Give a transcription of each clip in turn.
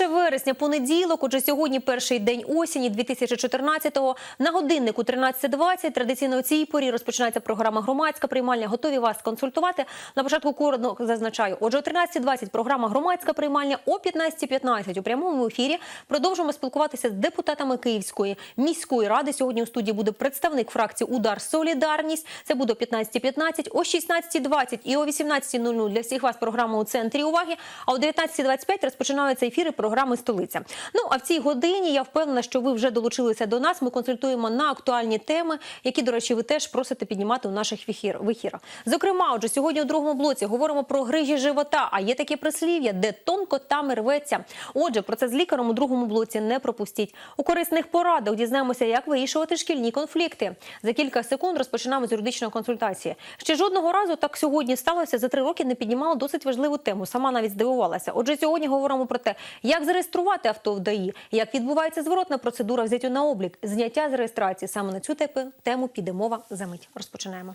Мої 1 вересня, понеділок. Отже, сьогодні перший день осені 2014-го. На годиннику 13.20. Традиційно у цій порі розпочинається програма громадська приймальня. Готові вас консультувати. На початку коротко зазначаю. Отже, о 13.20 програма громадська приймальня. О 15.15 у прямому ефірі продовжимо спілкуватися з депутатами Київської міської ради. Сьогодні у студії буде представник фракції Удар Солідарність. Це буде о 15.15, о 16.20 і о 18.00 для всіх вас програма у центрі уваги. А о 19.25 розпочинаються ефіри програми Столиця. Ну а в цій годині я впевнена, що ви вже долучилися до нас. Ми консультуємо на актуальні теми, які, до речі, ви теж просите піднімати у наших віхір- в ефірах. Зокрема, отже, сьогодні у другому блоці говоримо про грижі живота. А є таке прислів'я, де тонко там рветься. Отже, про це з лікарем у другому блоці не пропустіть. У корисних порадах дізнаємося, як вирішувати шкільні конфлікти. За кілька секунд розпочинаємо з юридичної консультації. Ще жодного разу так сьогодні сталося. За три роки не піднімала досить важливу тему. Сама навіть здивувалася. Отже, сьогодні говоримо про те, як зареєструвати авто в ДАІ, як відбувається зворотна процедура взяття на облік, зняття з реєстрації. Саме на цю тему піде мова за мить. Розпочинаємо.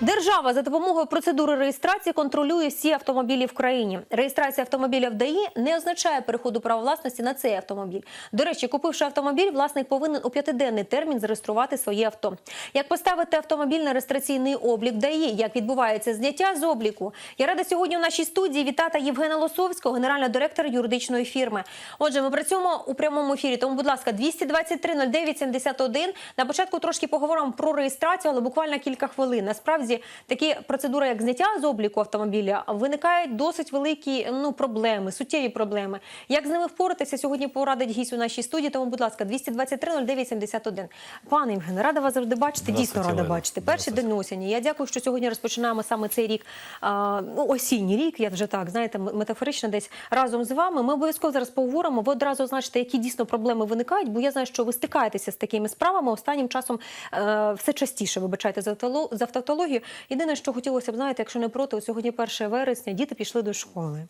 Держава за допомогою процедури реєстрації контролює всі автомобілі в країні. Реєстрація автомобіля в ДАІ не означає переходу права власності на цей автомобіль. До речі, купивши автомобіль, власник повинен у п'ятиденний термін зареєструвати своє авто. Як поставити автомобіль на реєстраційний облік ДАІ, як відбувається зняття з обліку. Я рада сьогодні у нашій студії вітати Євгена Лосовського, генерального директора юридичної фірми. Отже, ми працюємо у прямому ефірі. Тому, будь ласка, 223 09 71. На початку трошки поговоримо про реєстрацію, але буквально кілька хвилин. Насправді такі процедури, як зняття з обліку автомобіля, виникають досить великі ну проблеми, суттєві проблеми. Як з ними впоратися сьогодні? Порадить гість у нашій студії. Тому, будь ласка, 223 09 71. Пане Євгене, рада вас завжди бачити. Дійсно рада Олена. бачити. Перший день осені. Я дякую, що сьогодні розпочинаємо саме цей рік, а, ну, осінній рік. Я вже так знаєте, метафорично десь разом з вами. Ми обов'язково зараз поговоримо. Ви одразу означите, які дійсно проблеми виникають, бо я знаю, що ви стикаєтеся з такими справами. Останнім часом е, все частіше вибачайте за тавтоло- за. Єдине, що хотілося б знаєте, якщо не проти, сьогодні 1 вересня, діти пішли до школи.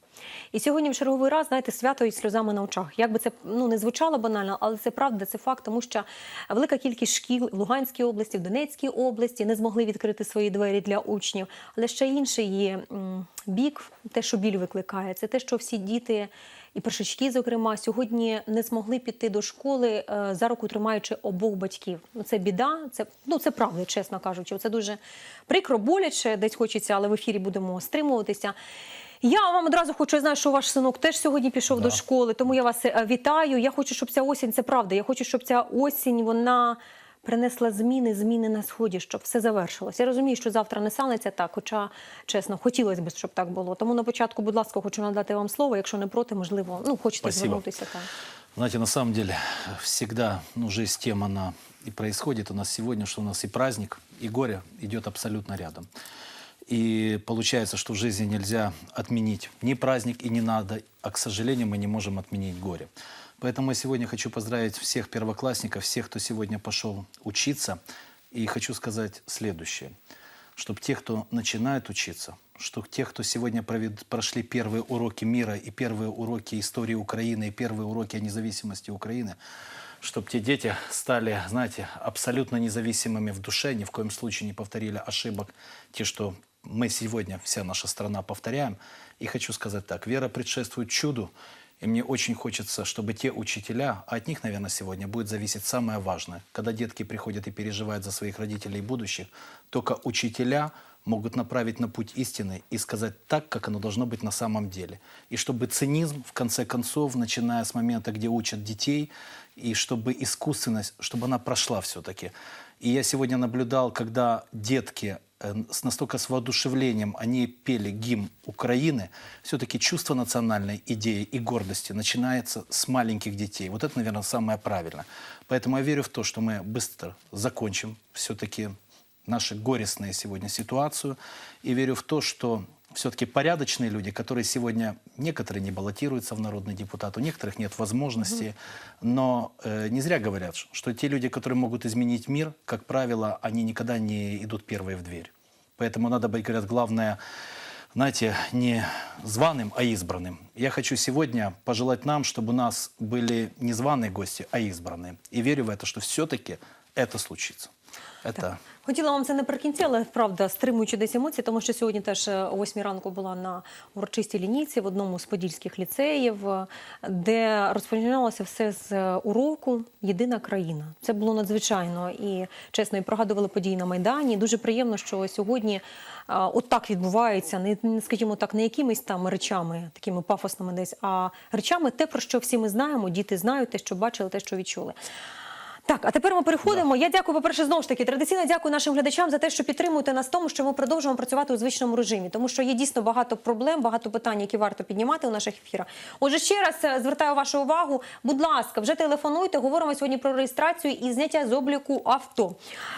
І сьогодні в черговий раз, знаєте, свято із сльозами на очах. Як би це ну не звучало банально, але це правда, це факт, тому що велика кількість шкіл в Луганській області, в Донецькій області не змогли відкрити свої двері для учнів. Але ще інший є бік, те, що біль викликає, це те, що всі діти. І першачки, зокрема, сьогодні не змогли піти до школи е, за руку тримаючи обох батьків. Ну це біда, це ну це правда, чесно кажучи. Це дуже прикро, боляче, десь хочеться, але в ефірі будемо стримуватися. Я вам одразу хочу я знаю, що ваш синок теж сьогодні пішов до школи, тому я вас е, вітаю. Я хочу, щоб ця осінь, це правда. Я хочу, щоб ця осінь вона принесла зміни, зміни на сході, щоб все завершилося. Я розумію, що завтра не станеться так, хоча чесно, хотілося б, щоб так було. Тому на початку, будь ласка, хочу надати вам слово. Якщо не проти, можливо, ну хочете Спасибо. звернутися так. Знаете, на самом деле, всегда, ну, жизнь тем, она и происходит у нас сегодня, что у нас и праздник, и горе идет абсолютно рядом. И получается, что в жизни нельзя отменить ни праздник, и не надо, а, к сожалению, мы не можем отменить горе. Поэтому я сегодня хочу поздравить всех первоклассников, всех, кто сегодня пошел учиться. И хочу сказать следующее. Чтобы те, кто начинает учиться, что тех, кто сегодня провед- прошли первые уроки мира и первые уроки истории Украины и первые уроки о независимости Украины, чтобы те дети стали, знаете, абсолютно независимыми в душе, ни в коем случае не повторили ошибок, те, что мы сегодня, вся наша страна, повторяем. И хочу сказать так, вера предшествует чуду, и мне очень хочется, чтобы те учителя, а от них, наверное, сегодня будет зависеть самое важное, когда детки приходят и переживают за своих родителей и будущих, только учителя могут направить на путь истины и сказать так, как оно должно быть на самом деле. И чтобы цинизм, в конце концов, начиная с момента, где учат детей, и чтобы искусственность, чтобы она прошла все-таки. И я сегодня наблюдал, когда детки э, с настолько с воодушевлением они пели гимн Украины, все-таки чувство национальной идеи и гордости начинается с маленьких детей. Вот это, наверное, самое правильное. Поэтому я верю в то, что мы быстро закончим все-таки наши горестные сегодня ситуацию. И верю в то, что все-таки порядочные люди, которые сегодня, некоторые не баллотируются в народный депутат, у некоторых нет возможности, но э, не зря говорят, что те люди, которые могут изменить мир, как правило, они никогда не идут первые в дверь. Поэтому надо быть, говорят, главное, знаете, не званым, а избранным. Я хочу сегодня пожелать нам, чтобы у нас были не званые гости, а избранные. И верю в это, что все-таки это случится. Это Хотіла вам це наприкінці, але правда, стримуючи десь емоції, тому що сьогодні теж е, о 8 ранку була на урочистій лінійці в одному з подільських ліцеїв, е, де розпочиналося все з е, уроку Єдина країна. Це було надзвичайно і чесно, і прогадували події на Майдані. Дуже приємно, що сьогодні е, от так відбувається, не не, скажімо так, не якимись там речами, такими пафосними десь, а речами те, про що всі ми знаємо, діти знають, те, що бачили, те, що відчули. Так, а тепер ми переходимо. Я дякую, по-перше, знову ж таки, традиційно дякую нашим глядачам за те, що підтримуєте нас в тому, що ми продовжуємо працювати у звичному режимі, тому що є дійсно багато проблем, багато питань, які варто піднімати у наших ефірах. Отже, ще раз е, звертаю вашу увагу. Будь ласка, вже телефонуйте. Говоримо сьогодні про реєстрацію і зняття з обліку авто.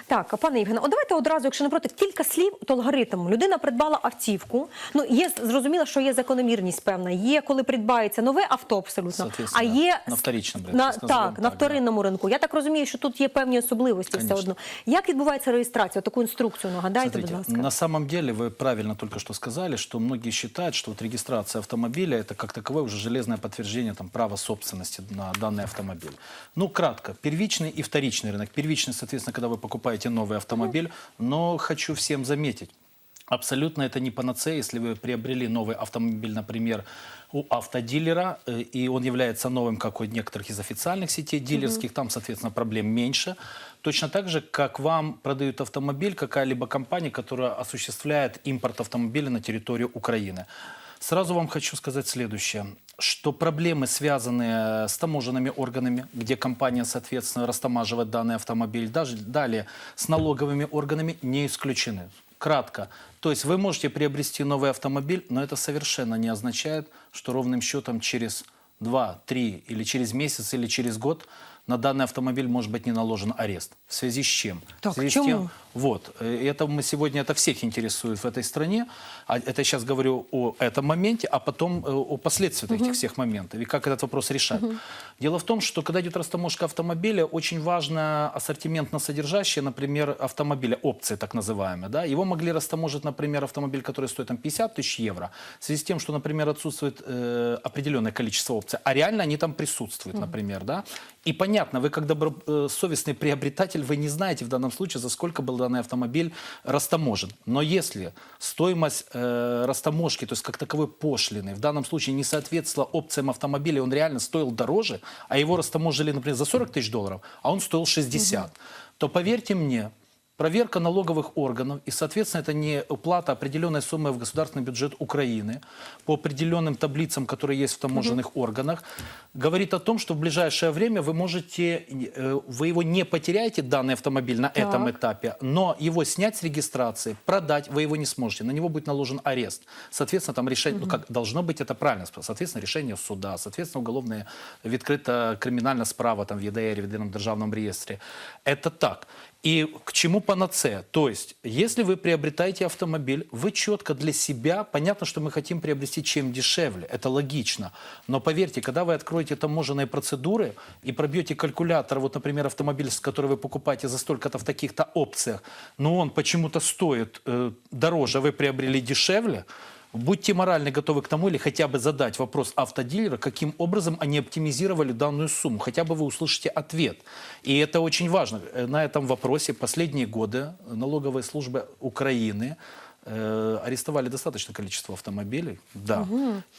Так, пане Євгене, от давайте одразу, якщо не проти, кілька слів то алгоритм. Людина придбала автівку. Ну є зрозуміло, що є закономірність певна. Є коли придбається нове авто, абсолютно, а є на вторичному ринку, на, так, так, на вторинному ринку. Я так розумію, що тут є певні особливості Конечно. все одно. Як відбувається реєстрація? Таку інструкцію нагадайте, Смотрите, будь ласка. на самом деле вы правильно только что сказали, что многие считают, что вот регистрация автомобиля это как таковое уже железное подтверждение там, права собственности на данный автомобиль. Ну, кратко, первичный и вторичный рынок. Первичный, соответственно, когда вы покупаете новый автомобиль, но хочу всем заметить, Абсолютно это не панацея, если вы приобрели новый автомобиль, например, у автодилера, э, и он является новым, как у некоторых из официальных сетей дилерских, там, соответственно, проблем меньше. Точно так же, как вам продают автомобиль какая-либо компания, которая осуществляет импорт автомобиля на территорию Украины. Сразу вам хочу сказать следующее, что проблемы, связанные с таможенными органами, где компания, соответственно, растамаживает данный автомобиль, даже далее с налоговыми органами не исключены. Кратко. То есть вы можете приобрести новый автомобиль, но это совершенно не означает, что ровным счетом через 2, 3 или через месяц или через год на данный автомобиль может быть не наложен арест. В связи с чем? Так, в связи с чему? тем, вот, э, это мы сегодня, это всех интересует в этой стране. А это я сейчас говорю о этом моменте, а потом э, о последствиях этих всех моментов и как этот вопрос решать. Дело в том, что когда идет растаможка автомобиля, очень важно ассортиментно-содержащее, например, автомобиля, опции так называемые. Да? Его могли растаможить, например, автомобиль, который стоит там, 50 тысяч евро, в связи с тем, что, например, отсутствует э, определенное количество опций, а реально они там присутствуют, например. Да? И понятно, вы как добросовестный приобретатель, вы не знаете в данном случае, за сколько был данный автомобиль растаможен. Но если стоимость э, растаможки, то есть как таковой пошлины, в данном случае не соответствовала опциям автомобиля, он реально стоил дороже, а его растаможили, например, за 40 тысяч долларов, а он стоил 60, то поверьте мне, проверка налоговых органов, и, соответственно, это не уплата определенной суммы в государственный бюджет Украины по определенным таблицам, которые есть в таможенных органах, говорит о том, что в ближайшее время вы можете, э, вы его не потеряете, данный автомобиль, на этом Так. этапе, но его снять с регистрации, продать вы его не сможете, на него будет наложен арест. Соответственно, там решение, ну как должно быть это правильно, соответственно, решение суда, соответственно, уголовное, відкрита кримінальна справа там в ЄДР, в Єдиному державному реєстрі. Это так. И к чему панацея? То есть, если вы приобретаете автомобиль, вы четко для себя, понятно, что мы хотим приобрести чем дешевле, это логично, но поверьте, когда вы откроете таможенные процедуры и пробьете калькулятор, вот, например, автомобиль, с который вы покупаете за столько-то в таких-то опциях, но он почему-то стоит э, дороже, а вы приобрели дешевле, Будьте морально готовы к тому или хотя бы задать вопрос автодилера, каким образом они оптимизировали данную сумму. Хотя бы вы услышите ответ. И это очень важно. Э, На этом вопросе последние годы налоговые службы Украины э, арестовали достаточное количество автомобилей, да.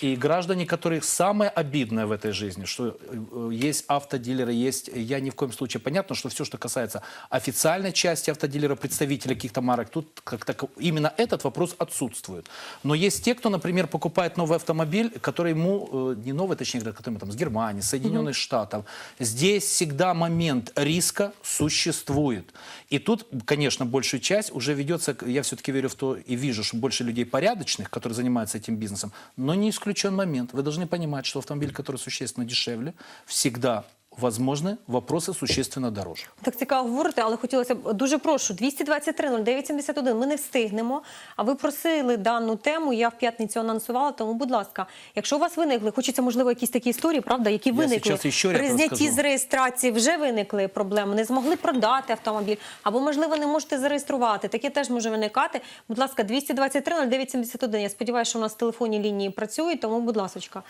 И граждане, которые самое обидное в этой жизни, что э, есть автодилеры, есть, я ни в коем случае, понятно, что все, что касается официальной части автодилера, представителей каких-то марок, тут как так, именно этот вопрос отсутствует. Но есть те, кто, например, покупает новый автомобиль, который ему, э, не новый, точнее говоря, который там с Германии, Соединенных Штатов. Здесь всегда момент риска существует. И тут, конечно, большую часть уже ведется, я все-таки верю в то и вижу, что больше людей порядочных, которые занимаются этим бизнесом, но не исключен момент. Вы должны понимать, что автомобиль, который существенно дешевле, всегда возможны вопросы существенно дороже. Так цікаво говорити, але хотілося б дуже прошу 223 0971. Ми не встигнемо. А ви просили дану тему. Я в п'ятницю анонсувала. Тому, будь ласка, якщо у вас виникли, хочеться можливо якісь такі історії, правда, які виникли при знятті з реєстрації, вже виникли проблеми. Не змогли продати автомобіль, або можливо не можете зареєструвати. Таке теж може виникати. Будь ласка, 223 0971. Я сподіваюся, що у нас телефонні лінії працюють. Тому, будь ласка,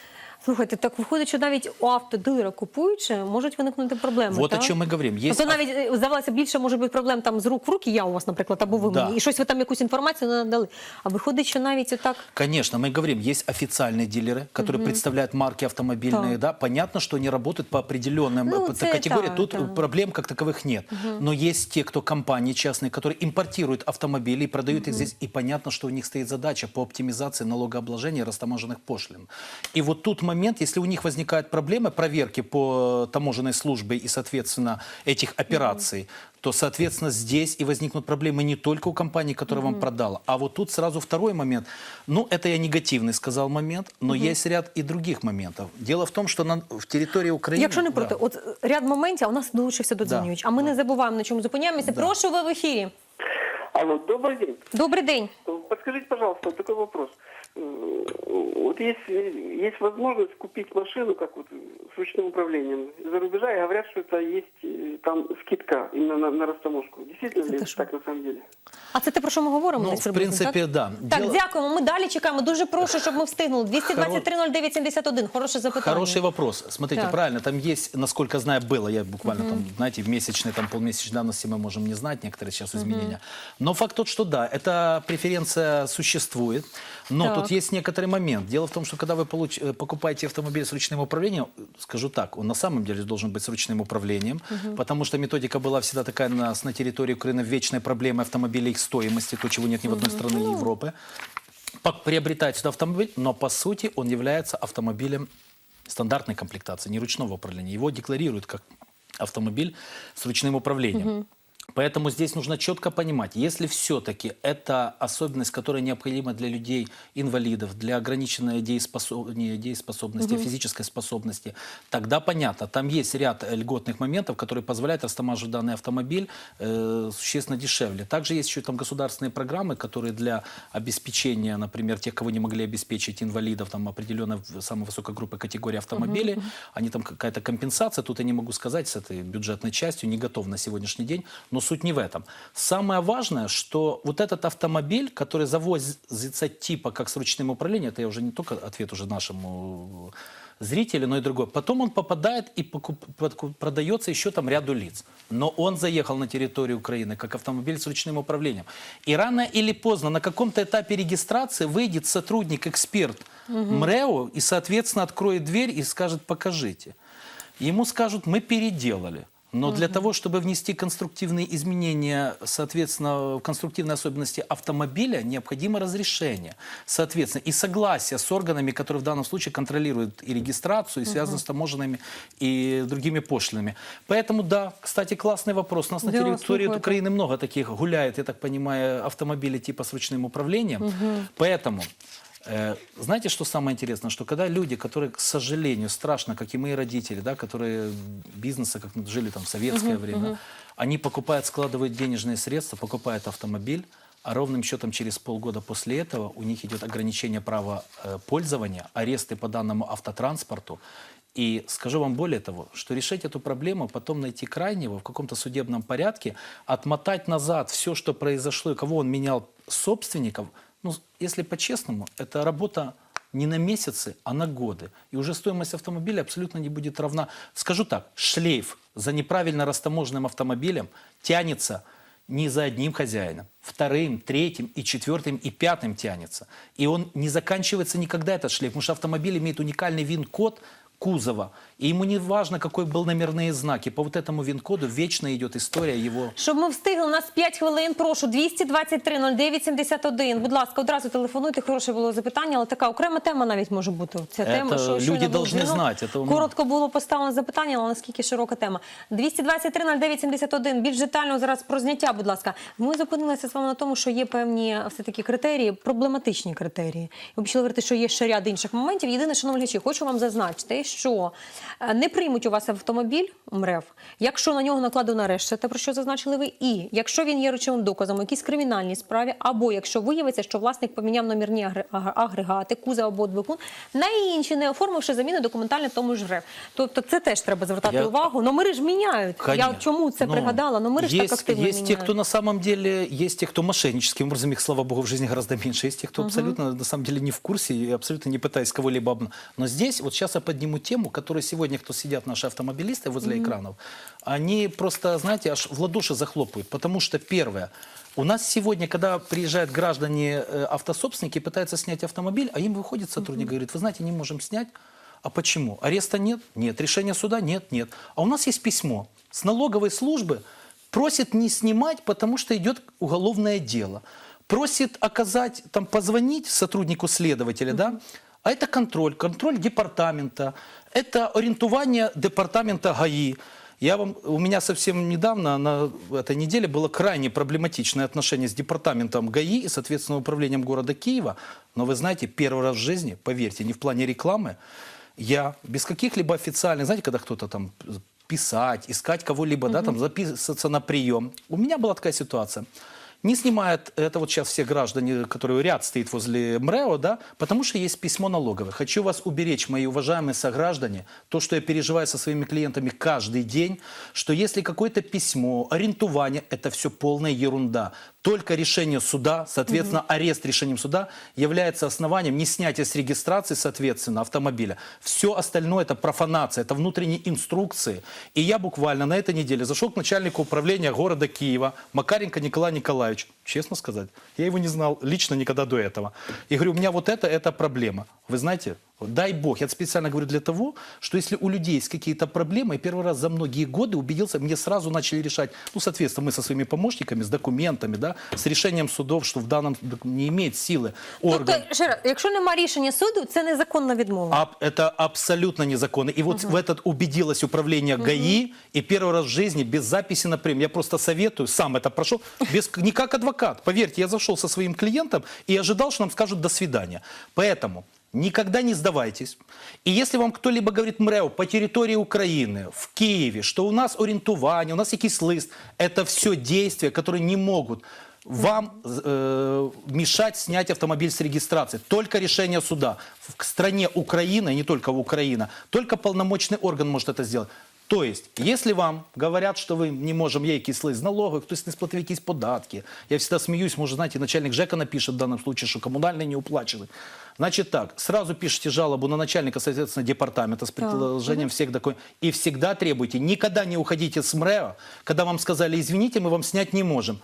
Слухайте, так виходить, що навіть у автодилера купуючи, можуть виникнути проблеми. Вот о так? чем мы говорим. Есть Тобто навіть е, здавалося більше може бути проблем там з рук в руки, я у вас, наприклад, або ви Да. мені, і щось ви там якусь інформацію не надали. А виходить, що навіть отак. Конечно, мы говорим, есть официальные дилеры, которые представляют марки автомобильные, Так. да, понятно, что они работают по определенным Ну, э, по- це категории, так, тут так. э, проблем как таковых нет. Но есть те, кто компании частные, которые импортируют автомобили и продают их здесь, и понятно, что у них стоит задача по оптимизации налогообложения растаможенных пошлин. И вот тут момент, если у них возникают проблемы проверки по таможенной службе и, соответственно, этих операций, то, соответственно, здесь и возникнут проблемы не только у компании, которая вам продала, а вот тут сразу второй момент. Ну, это я негативный сказал момент, но есть ряд и других моментов. Дело в том, что на, в территории Украины... Якщо не Да. проти, от е, ряд моментів, а у нас долучився додзвонювач. А ми не забуваємо, на чому зупиняємося. Прошу ви в ефірі. Алло, добрый день. Добрий день. Подскажите, пожалуйста, такой вопрос. Э, Вот есть, есть возможность купить машину, как вот с ручным управлением за рубежа, и говорят, что это есть э, там скидка именно на, на растаможку. Действительно ли Это это что? так на самом деле? А це те, про що ми говоримо? Ну, десь в приблизно, принципі, так? да. Так, Діло- дякуємо. Ми далі чекаємо. Дуже прошу, щоб ми встигнули. 223-09-71. Хороше запитання. Хороший вопрос. Смотрите, Так. правильно, там есть, насколько знаю, было, я буквально там, знаете, в месячной, там, полмесячной давности мы можем не знать некоторые сейчас изменения. Но факт тот, что да, эта преференция существует, но Так. тут есть некоторый момент. Дело в том, что когда вы получ- э, покупаете автомобиль с ручным управлением, скажу так, он на самом деле должен быть с ручным управлением, потому что методика была всегда такая у нас на территории Украины вечной проблемой автомобилей их стоимости, то, чего нет ни в одной стране Европы по- приобретает сюда автомобиль, но по сути он является автомобилем стандартной комплектации, не ручного управления. Его декларируют как автомобиль с ручным управлением. Поэтому здесь нужно четко понимать, если все-таки это особенность, которая необходима для людей, инвалидов, для ограниченной дееспособ- не дееспособности, а физической способности, тогда понятно, там есть ряд э, льготных моментов, которые позволяют растамаживать данный автомобиль э, существенно дешевле. Также есть еще там государственные программы, которые для обеспечения, например, тех, кого не могли обеспечить инвалидов, там определенной самой высокой группы категории автомобилей, они там какая-то компенсация, тут я не могу сказать с этой бюджетной частью, не готов на сегодняшний день, но суть не в этом. Самое важное, что вот этот автомобиль, который завозится типа как с ручным управлением, это я уже не только ответ уже нашему зрителю, но и другой. Потом он попадает и покуп- продается еще там ряду лиц. Но он заехал на территорию Украины как автомобиль с ручным управлением. И рано или поздно на каком-то этапе регистрации выйдет сотрудник, эксперт МРЭО и, соответственно, откроет дверь и скажет «покажите». Ему скажут «мы переделали». Но для того, чтобы внести конструктивные изменения, соответственно, в конструктивные особенности автомобиля, необходимо разрешение. Соответственно, и согласие с органами, которые в данном случае контролируют и регистрацию, и связаны с таможенными и другими пошлинами. Поэтому, да, кстати, классный вопрос. У нас на Да, территории слухайте. Украины много таких гуляет, я так понимаю, автомобилей типа с ручным управлением. Поэтому Э, Знаете, что самое интересное? Что когда люди, которые, к сожалению, страшно, как и мои родители, да, которые бизнеса, как жили там в советское время, они покупают, складывают денежные средства, покупают автомобиль, а ровным счетом через полгода после этого у них идет ограничение права э, пользования, аресты по данному автотранспорту. И скажу вам более того, что решить эту проблему, потом найти крайнего в каком-то судебном порядке, отмотать назад все, что произошло, и кого он менял собственников, ну, если по-честному, это работа не на месяцы, а на годы. И уже стоимость автомобиля абсолютно не будет равна. Скажу так, шлейф за неправильно растаможенным автомобилем тянется не за одним хозяином, вторым, третьим и четвертым и пятым тянется. И он не заканчивается никогда, этот шлейф, потому что автомобиль имеет уникальный вин-код кузова. И ему не важно, какой был номерные знаки. По вот этому вин-коду вечно идет история его Щоб ми встигли, у нас 5 хвилин, прошу, 223-09-71. Будь ласка, одразу телефонуйте, хороше було запитання, але така окрема тема навіть може бути. Ця Це тема, що люди щойно був должны дзвінок. знати, це, ну- Коротко було поставлено запитання, але наскільки широка тема. 223-09-71. Більш детально зараз про зняття, будь ласка. Ми зупинилися з вами на тому, що є певні все-таки критерії, проблематичні критерії. Ви почали говорити, що є ще ряд інших моментів. Єдине, шановні глядачі, хочу вам зазначити, якщо е, не приймуть у вас автомобіль МРЕВ, якщо на нього накладено арешт, те, про що зазначили ви, і якщо він є речовим доказом у якійсь кримінальній справі, або якщо виявиться, що власник поміняв номерні агре- аг- агрегати, кузов або двигун, на інші не оформивши заміну документально тому ж РЕВ. Тобто це теж треба звертати Я- увагу. Номери ж міняють. Я чому це Ну, пригадала? Номери ж так активно Есть те, міняють. кто на самом деле, есть те, кто мошенническим образом, их, слава богу, в жизни гораздо меньше. Есть те, кто абсолютно, на самом деле, не в курсе и абсолютно не пытаясь кого-либо обмануть. Но здесь, вот сейчас я подниму тему, которую сегодня, кто сидят, наши автомобилисты возле экранов, они просто, знаете, аж в ладоши захлопают. Потому что, первое, у нас сегодня, когда приезжают граждане, э, автособственники, пытаются снять автомобиль, а им выходит сотрудник, говорит, вы знаете, не можем снять, а почему? Ареста нет? Нет. Решения суда? Нет, нет. А у нас есть письмо с налоговой службы, просит не снимать, потому что идет уголовное дело. Просит оказать, там, позвонить сотруднику следователя, да? А это контроль, контроль департамента, это ориентование департамента ГАИ. Я вам, у меня совсем недавно, на этой неделе, было крайне проблематичное отношение с департаментом ГАИ и, соответственно, управлением города Киева. Но вы знаете, первый раз в жизни, поверьте, не в плане рекламы, я без каких-либо официальных, знаете, когда кто-то там писать, искать кого-либо, да, там записываться на прием. У меня была такая ситуация. Не снимает это вот сейчас все граждане, которые ряд стоит возле МРЭО, да, потому что есть письмо налоговое. Хочу вас уберечь, мои уважаемые сограждане, то, что я переживаю со своими клиентами каждый день, что если какое-то письмо, ориентование, это все полная ерунда. Только решение суда, соответственно, арест решением суда является основанием не снятия с регистрации, соответственно, автомобиля. Все остальное это профанация, это внутренние инструкции. И я буквально на этой неделе зашел к начальнику управления города Киева, Макаренко Николай Николаевич. Честно сказать, я его не знал лично никогда до этого. И говорю, у меня вот это, это проблема. Вы знаете, дай бог, я специально говорю для того, что если у людей есть какие-то проблемы, я первый раз за многие годы убедился, мне сразу начали решать, ну, соответственно, мы со своими помощниками, с документами, да, с решением судов, что в данном док- не имеет силы орган. Тобто, ще раз, якщо нема рішення суду, це незаконна відмова. Аб- это абсолютно незаконно. И вот в этот убедилось управление ГАИ, и первый раз в жизни без записи на премию. Я просто советую, сам это прошел, без, не как адвокат. Поверьте, я зашел со своим клиентом и ожидал, что нам скажут «до свидания». Поэтому никогда не сдавайтесь. И если вам кто-либо говорит МРЭО по территории Украины, в Киеве, что у нас ориентование, у нас якийсь лист, это все действия, которые не могут вам э, мешать снять автомобиль с регистрации. Только решение суда. В стране Украина, и не только в Украина, только полномочный орган может это сделать. То есть, если вам говорят, что вы не можем, є якісь лист з налоги, хтось не сплатив якісь податки, я всегда смеюсь, может, знаете, начальник ЖЭКа напишет в данном случае, что коммунальные не уплачены. Значит так, сразу пишите жалобу на начальника, соответственно, департамента с предложением всех документов. И всегда требуйте, никогда не уходите с МРЭО, когда вам сказали, извините, мы вам снять не можем.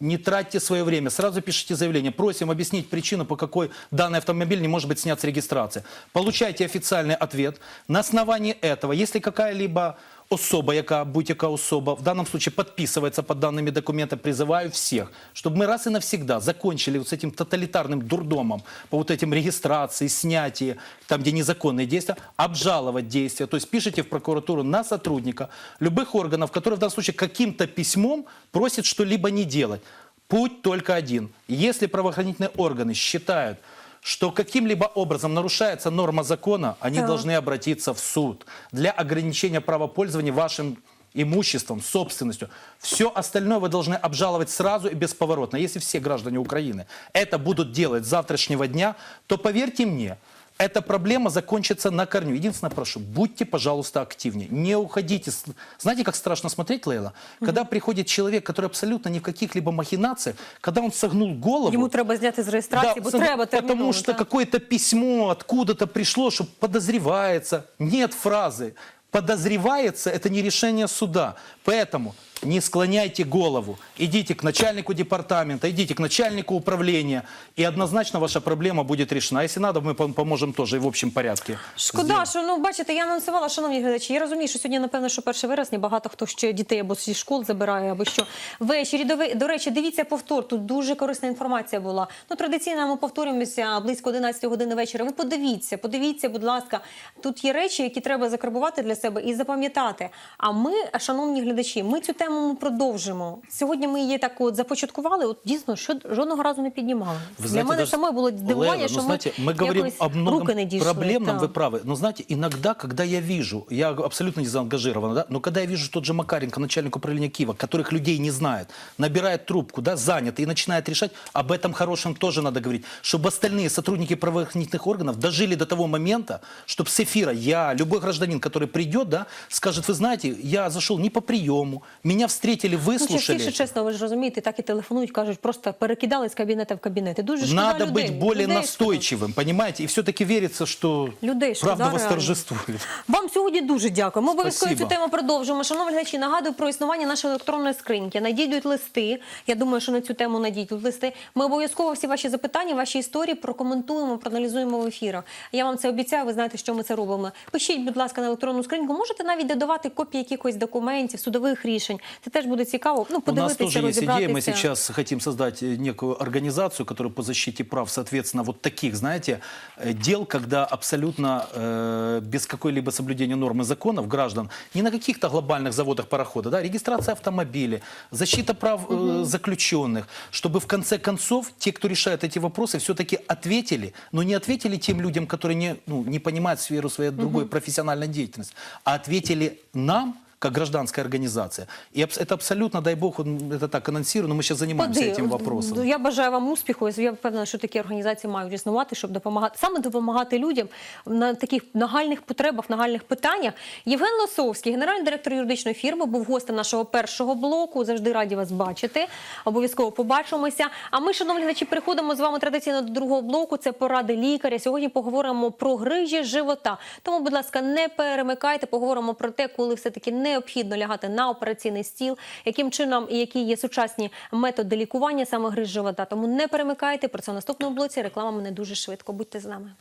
Не тратьте свое время, сразу пишите заявление. Просим объяснить причину, по какой данный автомобиль не может быть снят с регистрации. Получайте официальный ответ. На основании этого, если какая-либо особа, яка, будь-яка особа, в данном случае подписывается под данными документами, призываю всех, чтобы мы раз и навсегда закончили вот с этим тоталитарным дурдомом по вот этим регистрации, снятии, там, где незаконные действия, обжаловать действия. То есть пишите в прокуратуру на сотрудника любых органов, которые в данном случае каким-то письмом просят что-либо не делать. Путь только один. Если правоохранительные органы считают, что каким-либо образом нарушается норма закона, они Так. должны обратиться в суд для ограничения права пользования вашим имуществом, собственностью. Все остальное вы должны обжаловать сразу и бесповоротно. Если все граждане Украины это будут делать с завтрашнего дня, то поверьте мне, эта проблема закончится на корню. Единственное, прошу, будьте, пожалуйста, активнее. Не уходите. с- Знаете, как страшно смотреть, Лейла? Когда приходит человек, который абсолютно ни в каких-либо махинациях, когда он согнул голову... Йому треба зняти з реєстрації, бо сам- треба терміново. Потому что так. какое-то письмо откуда-то пришло, что подозревается. Нет фразы. Подозревается – это не решение суда. Поэтому не склоняйте голову. Идите к начальнику департамента, идите к начальнику управления. И однозначно ваша проблема будет решена. А Если надо, мы пом- поможем тоже и в общем порядке. Шкода, що ну бачите, я анонсувала, шановні глядачі. Я розумію, що сьогодні, напевно, що 1 вересня багато хто ще дітей або зі школ забирає, або що ввечері. До, ви- до речі, дивіться повтор. Тут дуже корисна інформація була. Ну традиційно ми повторюємося близько 11 години вечора. Ви подивіться, подивіться, будь ласка, тут є речі, які треба закарбувати для себе і запам'ятати. А ми, шановні глядачі, ми цю тему тему ми продовжимо. Сьогодні ми її так от започаткували. От дійсно, що жодного разу не піднімали. Вы Для знаете, мене даже- самої було здивування, Лейла, що ну, знаете, ми, мы говорим якось о многом руки не дійшли. проблемном, Так. вы правы. Но знаете, иногда, когда я вижу, я абсолютно не заангажирован, да, но когда я вижу тот же Макаренко, начальник управления Киева, которых людей не знает, набирает трубку, да, занят и начинает решать, об этом хорошем тоже надо говорить, чтобы остальные сотрудники правоохранительных органов дожили до того момента, чтобы с эфира я, любой гражданин, который придет, да, скажет, вы знаете, я зашел не по приему, меня встретили, Ну, выслушали. частіше, чесно, ви ж розумієте, так і телефонують, кажуть, просто перекидали з кабінету в кабінет. І дуже шкода Надо людей. быть более Людей настойчивым, понимаете? И все-таки верится, что Людей шкода, правда реально. восторжествует. Вам сьогодні дуже дякую. Ми обов'язково цю Спасибо. тему продовжимо. Шановні глядачі, нагадую про існування нашої електронної скриньки. Надійдуть листи. Я думаю, що на цю тему надійдуть листи. Ми обов'язково всі ваші запитання, ваші історії прокоментуємо, проаналізуємо в ефірах. Я вам це обіцяю. Ви знаєте, що ми це робимо. Пишіть, будь ласка, на електронну скриньку. Можете навіть додавати копії якихось документів, судових рішень. Це теж буде цікаво. Ну, У нас подивитися, тоже есть идея. Мы розібратися. сейчас хотим создать э, некую организацию, которая по защите прав, соответственно, вот таких, знаете, э, дел, когда абсолютно э, без какой-либо соблюдения нормы законов граждан, не на каких-то глобальных заводах парохода, да, регистрация автомобилей, защита прав э, заключенных, чтобы в конце концов те, кто решает эти вопросы, все-таки ответили, но не ответили тем людям, которые не, ну, не понимают сферу своей другой профессиональной деятельности, а ответили нам, как гражданская организация. И абс- это абсолютно, дай бог, он- это так анонсирую, но мы сейчас занимаемся Поди- этим вопросом. Я бажаю вам успіху. Я впевнена, що такі організації мають існувати, щоб допомагати саме допомагати людям на таких нагальних потребах, нагальних питаннях. Євген Лосовський, генеральний директор юридичної фірми, був гостем нашого першого блоку. Завжди раді вас бачити. Обов'язково побачимося. А ми, шановні глядачі, переходимо з вами традиційно до другого блоку. Це поради лікаря. Сьогодні поговоримо про грижі живота. Тому, будь ласка, не перемикайте. Поговоримо про те, коли все таки необхідно лягати на операційний стіл, яким чином і які є сучасні методи лікування саме гриз живота. Тому не перемикайте. Про це в наступному блоці. Реклама мене дуже швидко. Будьте з нами.